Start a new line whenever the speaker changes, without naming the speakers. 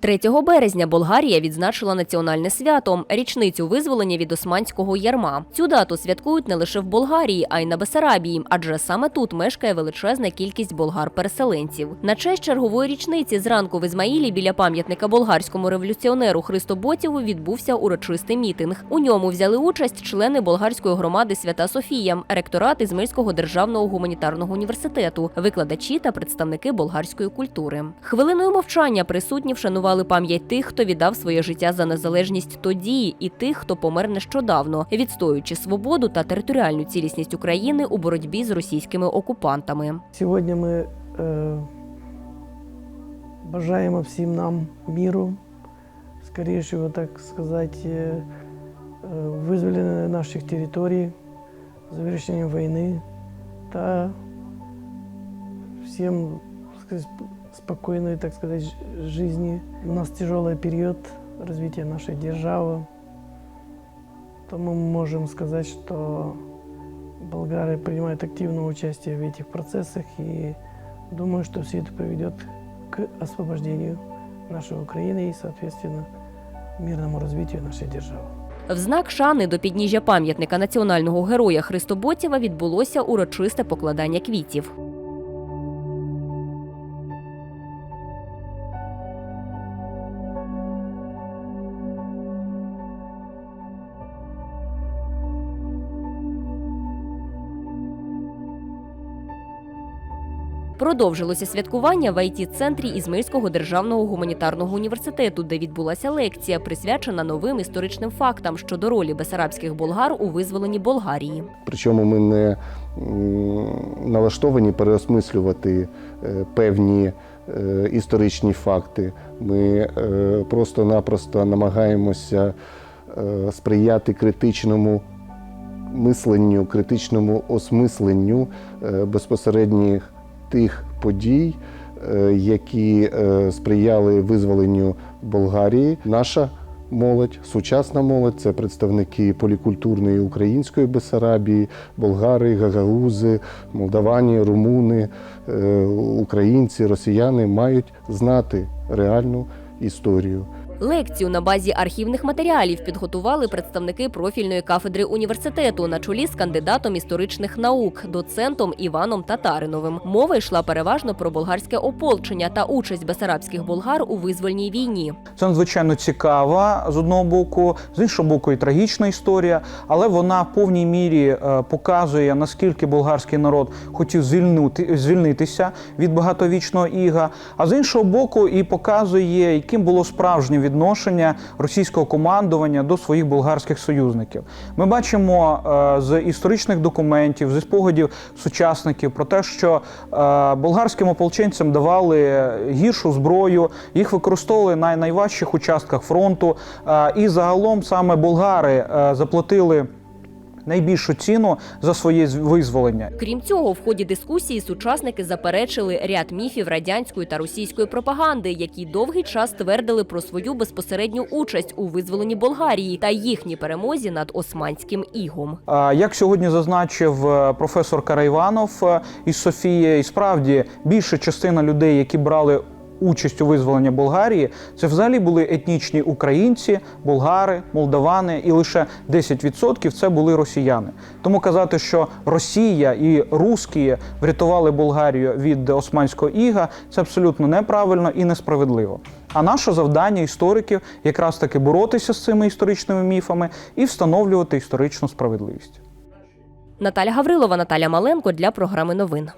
3 березня Болгарія відзначила національне свято річницю визволення від османського ярма. Цю дату святкують не лише в Болгарії, а й на Бесарабії, адже саме тут мешкає величезна кількість болгар-переселенців. На честь чергової річниці зранку в Ізмаїлі біля пам'ятника болгарському революціонеру Христо Ботєву відбувся урочистий мітинг. У ньому взяли участь члени болгарської громади Свята Софія, ректорат Ізмирського державного гуманітарного університету, викладачі та представники болгарської культури. Хвилиною мовчання присутні вшанували пам'ять тих, хто віддав своє життя за незалежність тоді, і тих, хто помер нещодавно, відстоюючи свободу та територіальну цілісність України у боротьбі з російськими окупантами.
Сьогодні ми е, бажаємо всім нам міру, скорішого, так сказати, е, визволення наших територій, завершення війни та всім сказати, спокійної, так сказати, ж- жизни. У нас тяжелый период развития нашей державы. Тому мы можем сказать, что болгары принимают активное участие в этих процессах и думаю, что все это приведет к освобождению нашей Украины и, соответственно, мирному развитию нашей державы.
В знак шани до підніжжя пам'ятника національного героя Христоботєва відбулося урочисте покладання квітів. Продовжилося святкування в ІТ-центрі Ізмирського державного гуманітарного університету, де відбулася лекція, присвячена новим історичним фактам щодо ролі бесарабських болгар у визволенні Болгарії.
Причому ми не налаштовані переосмислювати е, певні е, історичні факти. Ми е, просто-напросто намагаємося сприяти критичному мисленню, критичному осмисленню безпосередніх тих подій, е, які е, сприяли визволенню Болгарії. Наша молодь, сучасна молодь це представники полікультурної української Бесарабії, болгари, гагаузи, молдавані, румуни, е, українці, росіяни мають знати реальну історію.
Лекцію на базі архівних матеріалів підготували представники профільної кафедри університету на чолі з кандидатом історичних наук, доцентом Іваном Татариновим. Мова йшла переважно про болгарське ополчення та участь бесарабських болгар у визвольній війні.
Це надзвичайно цікава з одного боку, з іншого боку, і трагічна історія, але вона в повній мірі е, показує, наскільки болгарський народ хотів звільнути, звільнитися від багатовічного іга. А з іншого боку, і показує, яким було справжнє відношення російського командування до своїх болгарських союзників. Ми бачимо е, з історичних документів, зі спогадів сучасників про те, що е, болгарським ополченцям давали гіршу зброю, їх використовували на найважчих участках фронту. Е, І загалом саме болгари заплатили найбільшу ціну за своє визволення.
Крім цього, в ході дискусії сучасники заперечили ряд міфів радянської та російської пропаганди, які довгий час твердили про свою безпосередню участь у визволенні Болгарії та їхній перемозі над османським ігом.
Як сьогодні зазначив е, професор Карайванов е, із Софії, і справді більша частина людей, які брали участь у визволенні Болгарії, це взагалі були етнічні українці, болгари, молдавани, і лише 10% це були росіяни. Тому казати, що Росія і русські врятували Болгарію від османського іга, це абсолютно неправильно і несправедливо. А наше завдання істориків якраз таки боротися з цими історичними міфами і встановлювати історичну справедливість.
Наталя Гаврилова, Наталя Маленко для програми новин.